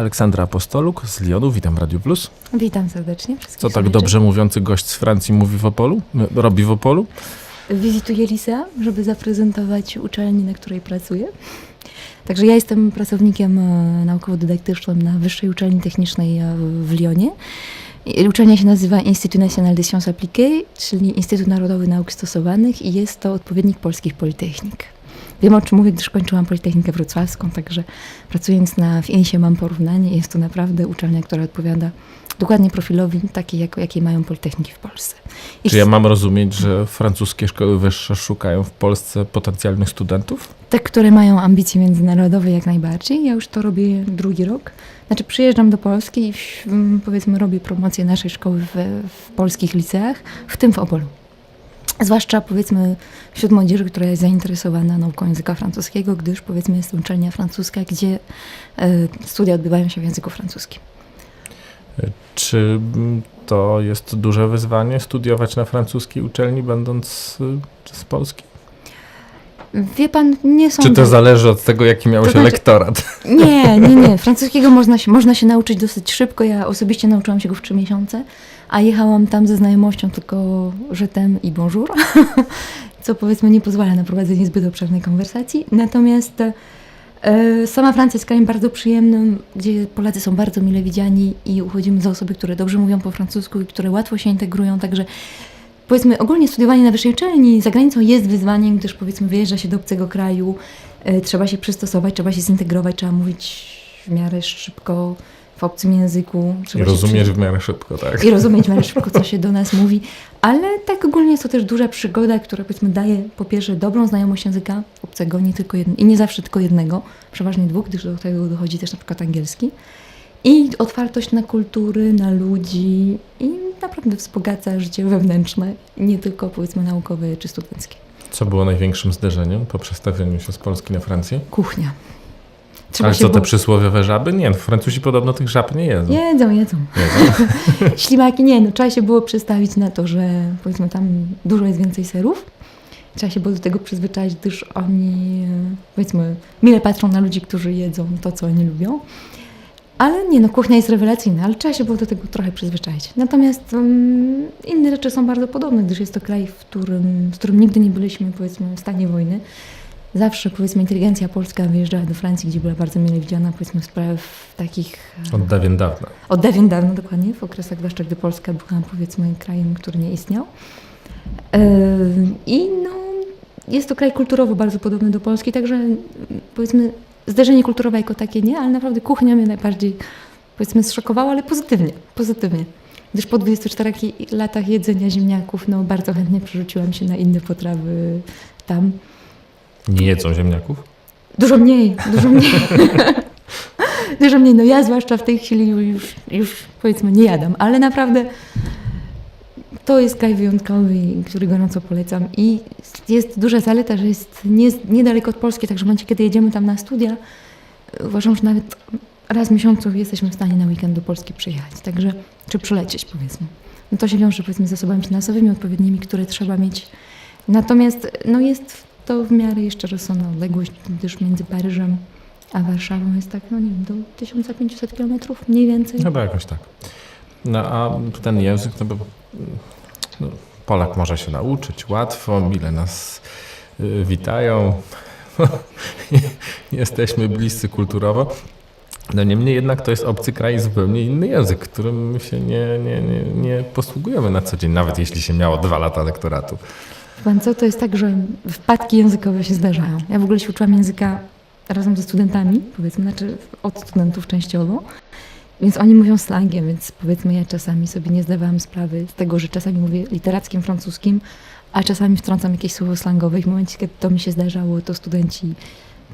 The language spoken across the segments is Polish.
Aleksandra Apostoluk z Lyonu, witam w Radiu Plus. Witam serdecznie. wszystkich Co tak dobrze mówiący gość z Francji mówi w Opolu? Robi w Opolu? Wizytuję Lisa, żeby zaprezentować uczelnię, na której pracuję. Także ja jestem pracownikiem e, naukowo-dydaktycznym na Wyższej Uczelni Technicznej e, w Lyonie. Uczelnia się nazywa Instytut National des Sciences Appliquées, czyli Instytut Narodowy Nauk Stosowanych i jest to odpowiednik polskich politechnik. Wiem o czym mówię, gdyż kończyłam Politechnikę Wrocławską, także pracując na w INSie mam porównanie. Jest to naprawdę uczelnia, która odpowiada dokładnie profilowi takiej, jak, jakiej mają politechniki w Polsce. I Czy ja mam rozumieć, że francuskie szkoły wyższe szukają w Polsce potencjalnych studentów? Te, które mają ambicje międzynarodowe jak najbardziej. Ja już to robię drugi rok. Znaczy przyjeżdżam do Polski i powiedzmy robię promocję naszej szkoły w, w polskich liceach, w tym w Opolu. Zwłaszcza powiedzmy wśród młodzieży, która jest zainteresowana nauką języka francuskiego, gdyż powiedzmy jest to uczelnia francuska, gdzie e, studia odbywają się w języku francuskim. Czy mm, to jest duże wyzwanie studiować na francuskiej uczelni, będąc y, z Polski? Wie pan, nie są... Czy to zależy od tego, jaki miał To się znaczy- lektorat? Nie, nie, nie. Francuskiego można się, można się nauczyć dosyć szybko. Ja osobiście nauczyłam się go w trzy miesiące, a jechałam tam ze znajomością tylko t'aime i bonjour, co powiedzmy nie pozwala na prowadzenie zbyt obszernej konwersacji. Natomiast e, sama Francja jest krajem bardzo przyjemnym, gdzie Polacy są bardzo mile widziani i uchodzimy za osoby, które dobrze mówią po francusku i które łatwo się integrują, także powiedzmy ogólnie studiowanie na wyższej uczelni za granicą jest wyzwaniem, gdyż powiedzmy wyjeżdża się do obcego kraju, e, trzeba się przystosować, trzeba się zintegrować, trzeba mówić w miarę szybko w obcym języku. I przy- w miarę szybko, tak? i rozumieć w miarę szybko, co się do nas mówi. Ale tak ogólnie jest to też duża przygoda, która powiedzmy daje po pierwsze dobrą znajomość języka obcego, nie tylko jednego, i nie zawsze tylko jednego, przeważnie dwóch, gdyż do tego dochodzi też na przykład angielski. I otwartość na kultury, na ludzi i naprawdę wzbogaca życie wewnętrzne, nie tylko powiedzmy naukowe czy studenckie. Co było największym zderzeniem po przestawieniu się z Polski na Francję? Kuchnia. Ale co te było- przysłowiowe żaby? Nie, no, Francuzi podobno tych żab nie jedzą. Jedzą, jedzą. Jedzą. Ślimaki nie, no trzeba się było przestawić na to, że powiedzmy tam dużo jest więcej serów. Trzeba się było do tego przyzwyczaić, gdyż oni e, powiedzmy mile patrzą na ludzi, którzy jedzą to, co oni lubią. Ale nie, no kuchnia jest rewelacyjna, ale trzeba się było do tego trochę przyzwyczaić. Natomiast um, inne rzeczy są bardzo podobne, gdyż jest to kraj, w którym, w którym nigdy nie byliśmy powiedzmy w stanie wojny. Zawsze powiedzmy inteligencja polska wyjeżdżała do Francji, gdzie była bardzo mile widziana powiedzmy w spraw takich e, Od dawien dawna. od dawien dawno dokładnie, w okresach zwłaszcza gdy Polska była powiedzmy krajem, który nie istniał. Yy, I no, jest to kraj kulturowo bardzo podobny do Polski, także mm, powiedzmy zderzenie kulturowe jako takie nie, ale naprawdę kuchnia mnie najbardziej powiedzmy zszokowała, ale pozytywnie, pozytywnie. Gdyż po 24 latach jedzenia ziemniaków, no bardzo chętnie przerzuciłam się na inne potrawy tam. Nie jedzą ziemniaków? Dużo mniej, dużo mniej. dużo mniej. No ja zwłaszcza w tej chwili już, już powiedzmy nie jadam, ale naprawdę to jest kraj wyjątkowy, który gorąco polecam. I jest duża zaleta, że jest nie, niedaleko od Polski, także w momencie, kiedy jedziemy tam na studia, uważam, że nawet raz w miesiącu jesteśmy w stanie na weekend do Polski przyjechać, także czy przylecieć powiedzmy. No to się wiąże powiedzmy z zasobami finansowymi odpowiednimi, które trzeba mieć. Natomiast no jest to w miarę jeszcze rozsądna odległość, gdyż między Paryżem a Warszawą jest tak, no nie wiem, do 1500 kilometrów mniej więcej. Chyba jakoś tak. No a ten język, no bo no, Polak może się nauczyć łatwo, mile nas y, witają. Jesteśmy bliscy kulturowo. No niemniej jednak to jest obcy kraj i zupełnie inny język, którym się nie, nie, nie, nie posługujemy na co dzień, nawet jeśli się miało dwa lata lektoratu. Pan co, to jest tak, że wpadki językowe się zdarzają. Ja w ogóle się uczyłam języka razem ze studentami, powiedzmy, znaczy od studentów częściowo, więc oni mówią slangiem, więc powiedzmy ja czasami sobie nie zdawałam sprawy z tego, że czasami mówię literackim francuskim, a czasami wtrącam jakieś słowo slangowe i w momencie, kiedy to mi się zdarzało, to studenci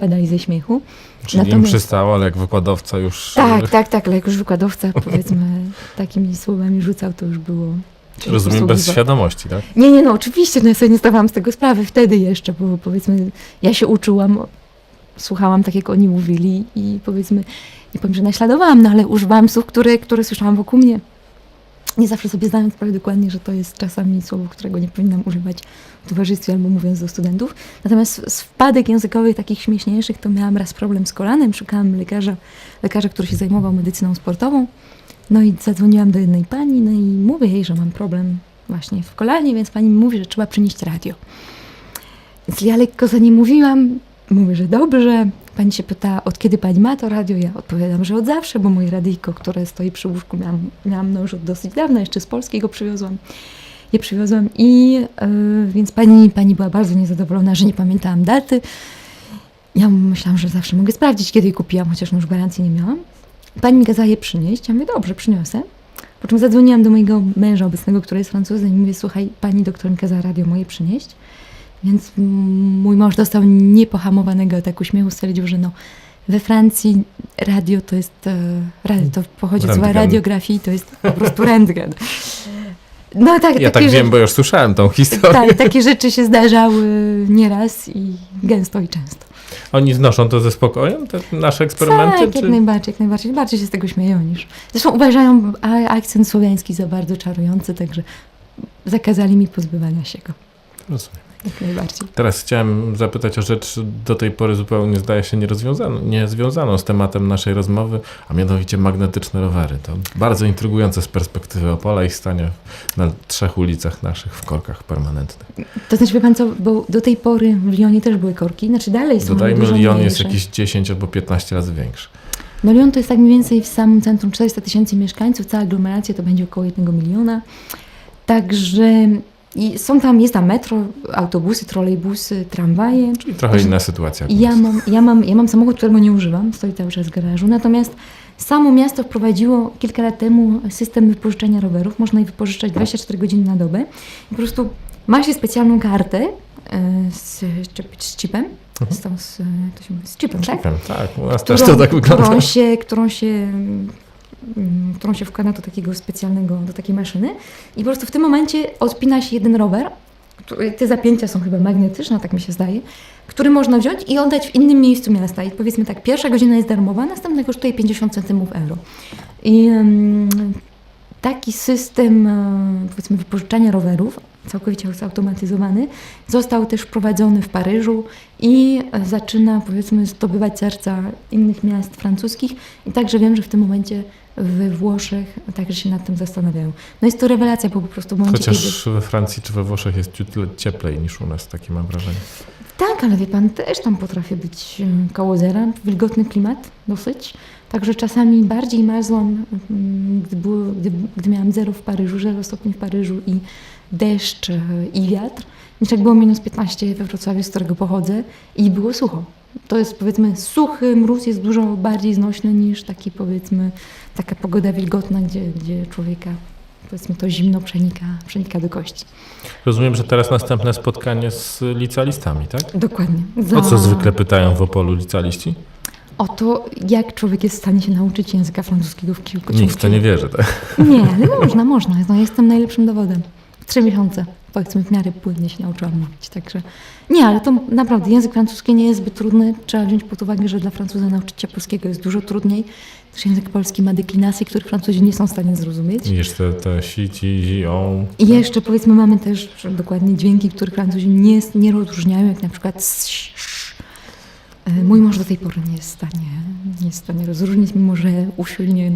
padali ze śmiechu. Czyli im Natomiast- przystało, ale jak wykładowca już... Tak, tak, tak, ale jak już wykładowca powiedzmy takimi słowami rzucał, to już było... Rozumiem bez świadomości, tak? Nie, nie, no oczywiście, no ja sobie nie zdawałam z tego sprawy wtedy jeszcze, bo powiedzmy, ja się uczyłam, słuchałam tak, jak oni mówili i powiedzmy, nie powiem, że naśladowałam, no ale używałam słów, które, które słyszałam wokół mnie. Nie zawsze sobie zdałem sprawę dokładnie, że to jest czasami słowo, którego nie powinnam używać w towarzystwie albo mówiąc do studentów. Natomiast z wpadek językowych takich śmieszniejszych to miałam raz problem z kolanem. Szukałam lekarza, lekarza, który się zajmował medycyną sportową. No i zadzwoniłam do jednej pani, no i mówię jej, że mam problem właśnie w kolanie, więc pani mi mówi, że trzeba przynieść radio. Więc ja lekko za nie mówiłam, mówię, że dobrze. Pani się pyta, od kiedy pani ma to radio? Ja odpowiadam, że od zawsze, bo moje radyjko, które stoi przy łóżku, miałam, miałam no już od dosyć dawna, jeszcze z Polski go przywiozłam. Je przywiozłam i yy, więc pani, pani była bardzo niezadowolona, że nie pamiętałam daty. Ja myślałam, że zawsze mogę sprawdzić, kiedy je kupiłam, chociaż no już gwarancji nie miałam. Pani mi kazała je przynieść. Ja mówię, dobrze, przyniosę. Po czym zadzwoniłam do mojego męża obecnego, który jest Francuzem i mówię, słuchaj, pani doktor mi kazała radio moje przynieść. Więc mój mąż dostał niepohamowanego ataku śmiechu, stwierdził, że no, we Francji radio to jest, e, radio, to pochodzi Rentgen. radiografii, to jest po prostu rentgen. No tak, Ja tak wiem, rzeczy- bo już słyszałem tą historię. tak, takie rzeczy się zdarzały nieraz i gęsto i często. Oni znoszą to ze spokojem, te nasze eksperymenty? Tak, czy... jak najbardziej, jak najbardziej. Bardziej się z tego śmieją niż... Zresztą uważają akcent słowiański za bardzo czarujący, także zakazali mi pozbywania się go. Rozumiem. Jak najbardziej. Teraz chciałem zapytać o rzecz do tej pory zupełnie zdaje się nierozwiązaną, niezwiązaną z tematem naszej rozmowy, a mianowicie magnetyczne rowery. To bardzo intrygujące z perspektywy Opola i stania na trzech ulicach naszych w korkach permanentnych. To znaczy, wie pan co, bo do tej pory w Lyonie też były korki, znaczy dalej są Dodajmy, Lyon jest jakieś 10 albo 15 razy większy. No Lyon to jest tak mniej więcej w samym centrum 400 tysięcy mieszkańców, cała aglomeracja to będzie około 1 miliona. Także i są tam, jest tam metro, autobusy, trolejbusy, tramwaje. Czyli trochę inna sytuacja. Ja mam, ja, mam, ja mam samochód, którego nie używam, stoi cały czas w garażu, natomiast samo miasto wprowadziło kilka lat temu system wypożyczenia rowerów. Można je wypożyczać 24 godziny na dobę. I po prostu ma się specjalną kartę e, z, z chipem, z, tą, z, to się mówi, z chipem, tak? Wiem, tak, u nas też to tak wygląda. Którą się, którą się którą się wkłada do takiego specjalnego, do takiej maszyny i po prostu w tym momencie odpina się jeden rower, te zapięcia są chyba magnetyczne, tak mi się zdaje, który można wziąć i oddać w innym miejscu miasta. I powiedzmy tak, pierwsza godzina jest darmowa, następna kosztuje 50 centymów euro. I em, taki system e, powiedzmy wypożyczania rowerów, całkowicie zautomatyzowany, został też wprowadzony w Paryżu i e, zaczyna powiedzmy zdobywać serca innych miast francuskich. I także wiem, że w tym momencie we Włoszech także się nad tym zastanawiają. No jest to rewelacja, bo po prostu w momencie, kiedy... Chociaż we Francji czy we Włoszech jest ciut cieplej niż u nas, takie mam wrażenie. Tak, ale wie pan, też tam potrafi być e, koło zera, wilgotny klimat dosyć. Także czasami bardziej marzłam, mm, gdy, było, gdy, gdy miałam zero w Paryżu, 0 stopni w Paryżu i deszcz i wiatr, niż jak było minus 15 we Wrocławiu, z którego pochodzę i było sucho. To jest powiedzmy suchy, mróz jest dużo bardziej znośny niż taki powiedzmy taka pogoda wilgotna, gdzie, gdzie człowieka powiedzmy to zimno przenika, przenika do kości. Rozumiem, że teraz następne spotkanie z licealistami, tak? Dokładnie. O co Za- zwykle pytają w Opolu licealiści? O to, jak człowiek jest w stanie się nauczyć języka francuskiego w kilku Nikt w to nie wierzy, tak? Nie, ale można, można. No, jestem najlepszym dowodem. Trzy miesiące, powiedzmy, w miarę płynnie się nauczyłam mówić. Także nie, ale to naprawdę język francuski nie jest zbyt trudny. Trzeba wziąć pod uwagę, że dla Francuza nauczyć się polskiego jest dużo trudniej. Też język polski ma deklinacje, których Francuzi nie są w stanie zrozumieć. I jeszcze te si, ci, zi, on. I jeszcze powiedzmy mamy też dokładnie dźwięki, których Francuzi nie, nie rozróżniają, jak na przykład sz. E, Mój mąż do tej pory nie jest w stanie, nie jest w stanie rozróżnić, mimo że usilnie,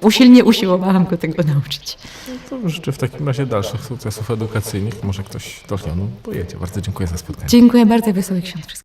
usilnie usiłowałam go tego nauczyć. To życzę w takim razie dalszych sukcesów edukacyjnych. Może ktoś do Lyonu pojedzie. Bardzo dziękuję za spotkanie. Dziękuję bardzo i wesołych świąt wszystkim.